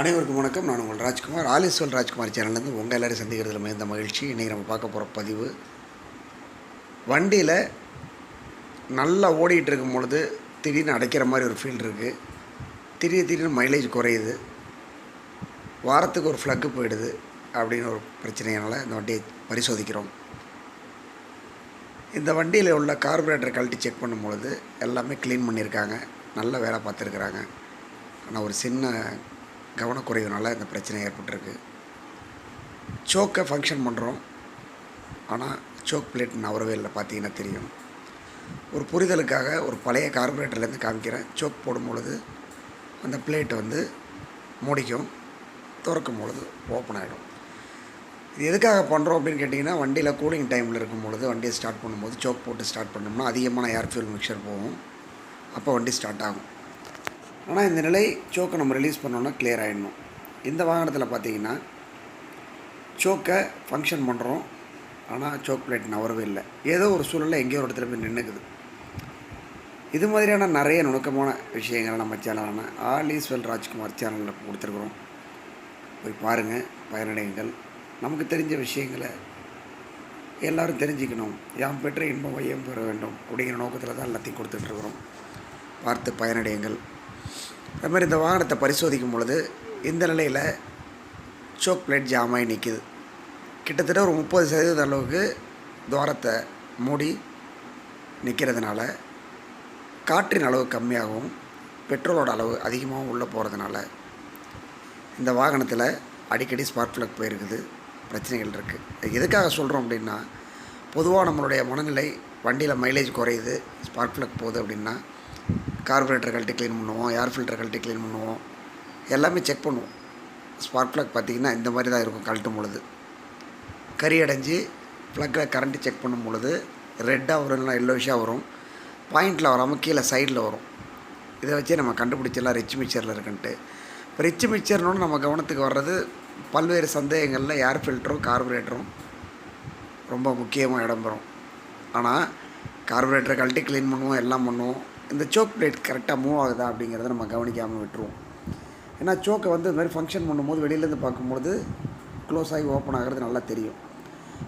அனைவருக்கும் வணக்கம். நான் உங்கள் ராஜ்குமார். ஆலிஸ்வல் ராஜ்குமார் சேனல்லேருந்து உங்கள் எல்லோரும் சந்திக்கிறதுல மிகுந்த மகிழ்ச்சி. இன்றைக்கி நம்ம பார்க்க போகிற பதிவு வண்டியில் நல்லா ஓடிட்டு இருக்கும் பொழுது திடீர்னு அடைக்கிற மாதிரி ஒரு ஃபீல் இருக்குது திடீர் திடீர்னு மைலேஜ் குறையுது. வாரத்துக்கு ஒரு ஃப்ளக்கு போயிடுது அப்படின்னு ஒரு பிரச்சனையினால் இந்த வண்டியை பரிசோதிக்கிறோம். இந்த வண்டியில் உள்ள கார்பரேட்டரை கழட்டி செக் பண்ணும் பொழுது எல்லாமே க்ளீன் பண்ணியிருக்காங்க. நல்ல வேலை பார்த்துருக்குறாங்க. ஆனால் ஒரு சின்ன கவனக்குறைவுனால இந்த பிரச்சனை ஏற்பட்டிருக்கு. சோக்கை ஃபங்க்ஷன் பண்ணுறோம் ஆனால் சோக் பிளேட் நவரவே இல்லை பார்த்தீங்கன்னா தெரியும். ஒரு புரிதலுக்காக ஒரு பழைய கார்பரேட்டர்லேருந்து காமிக்கிறேன் சோக் போடும் பொழுது அந்த பிளேட் வந்து மூடிக்கும் திறக்கும் பொழுது ஓப்பன் ஆகிடும் இது எதுக்காக பண்ணுறோம் அப்படின்னு கேட்டிங்கன்னா வண்டியில் கூலிங் டைமில் இருக்கும் பொழுது வண்டியை ஸ்டார்ட் பண்ணும்போது சோக் போட்டு ஸ்டார்ட் பண்ணோம்னா அதிகமான ஏர் ஃபியூல் மிக்சர் போகும். அப்போ வண்டி ஸ்டார்ட் ஆகும். ஆனால் இந்த நிலை சோக்கை நம்ம ரிலீஸ் பண்ணோன்னா கிளியர் ஆகிடணும் இந்த வாகனத்தில் பார்த்தீங்கன்னா சோக்கை ஃபங்க்ஷன் பண்ணுறோம் ஆனால் சோக் பிளேட் நவரவே இல்லை. ஏதோ ஒரு சூழலில் எங்கேயோ ஒரு இடத்துல போய் நின்றுக்குது இது மாதிரியான நிறைய நுணுக்கமான விஷயங்களை நம்ம சேனலான ஆல் ஈஸ்வல் ராஜ்குமார் சேனலில் கொடுத்துருக்குறோம். போய் பாருங்கள் பயனடையுங்கள். நமக்கு தெரிஞ்ச விஷயங்களை எல்லாரும் தெரிஞ்சுக்கணும். யாம் பெற்ற இன்பம் ஐயம் பெற வேண்டும் அப்படிங்கிற நோக்கத்தில் தான் எல்லாத்தையும் கொடுத்துட்ருக்குறோம் பார்த்து பயனடையுங்கள். அது மாதிரி இந்த வாகனத்தை பரிசோதிக்கும் பொழுது இந்த நிலையில் சோக் பிளேட் ஜாம் ஆகி நிற்கிது கிட்டத்தட்ட ஒரு முப்பது சதவீத அளவுக்கு துவாரத்தை மூடி நிற்கிறதுனால காற்றின் அளவு கம்மியாகவும் பெட்ரோலோட அளவு அதிகமாகவும் உள்ளே போகிறதுனால இந்த வாகனத்தில் அடிக்கடி ஸ்பார்க் ப்ளக் போயிருக்குது. பிரச்சனைகள் இருக்குது எதுக்காக சொல்கிறோம் அப்படின்னா பொதுவாக நம்மளுடைய மனநிலை வண்டியில் மைலேஜ் குறையுது ஸ்பார்க் ப்ளக் போகுது அப்படின்னா கார்பரேட்டர் கழட்டி க்ளீன் பண்ணுவோம் ஏர் ஃபில்டர் கழட்டி க்ளீன் பண்ணுவோம். எல்லாமே செக் பண்ணுவோம். ஸ்பார்க் ப்ளக் பார்த்திங்கன்னா இந்த மாதிரி தான் இருக்கும் கழட்டும் பொழுது. கறி அடைஞ்சு ப்ளக்கில் கரண்ட்டு செக் பண்ணும் பொழுது ரெட்டாக வரும் இல்லைனா எல்லோஷாக வரும். பாயிண்டில் வராமல் கீழே சைடில் வரும். இதை வச்சு நம்ம கண்டுபிடிச்சிடலாம் ரிச் மிக்சரில் இருக்குன்ட்டு. இப்போ ரிச் மிக்சர்னு நம்ம கவனத்துக்கு வர்றது பல்வேறு சந்தேகங்களில் ஏர் ஃபில்டரும் கார்பரேட்டரும் ரொம்ப முக்கியமாக இடம்பெறும் ஆனால் கார்பரேட்டரை கழட்டி க்ளீன் பண்ணுவோம் எல்லாம் பண்ணுவோம். இந்த சோக் பிளேட் கரெக்டாக மூவ் ஆகுதா அப்படிங்கிறத நம்ம கவனிக்காமல் விட்டுருவோம். ஏன்னா சோக்கை வந்து இந்த மாதிரி ஃபங்க்ஷன் பண்ணும்போது வெளியிலேருந்து பார்க்கும்பொழுது க்ளோஸ் ஆகி ஓப்பன் ஆகிறது நல்லா தெரியும்.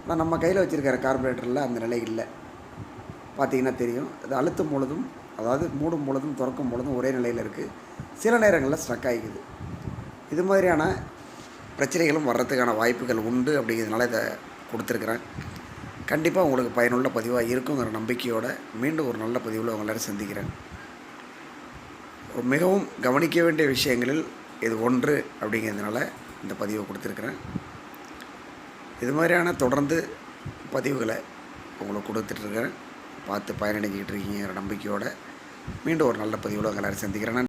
ஆனால் நம்ம கையில் வச்சுருக்கிற கார்பரேட்டரில் அந்த நிலை இல்லை. பார்த்தீங்கன்னா தெரியும். அது அழுத்தும் பொழுதும் அதாவது மூடும் பொழுதும் திறக்கும் பொழுதும் ஒரே நிலையில் இருக்குது சில நேரங்களில் ஸ்ட்ரக் ஆகிக்குது. இது மாதிரியான பிரச்சனைகளும் வர்றதுக்கான வாய்ப்புகள் உண்டு அப்படிங்கிறதுனால இதை கொடுத்துருக்குறேன். கண்டிப்பாக உங்களுக்கு பயனுள்ள பதிவாக இருக்குங்கிற நம்பிக்கையோடு மீண்டும் ஒரு நல்ல பதிவில் உங்களை சந்திக்கிறேன். ஒரு மிகவும் கவனிக்க வேண்டிய விஷயங்களில் இது ஒன்று அப்படிங்கிறதுனால இந்த பதிவை கொடுத்துருக்குறேன். இது மாதிரியான தொடர்ந்து பதிவுகளை உங்களுக்கு கொடுத்துட்ருக்கிறேன் பார்த்து பயனடைஞ்சிக்கிட்டு இருக்கீங்கிற நம்பிக்கையோடு மீண்டும் ஒரு நல்ல பதிவில் உங்களை சந்திக்கிறேன்.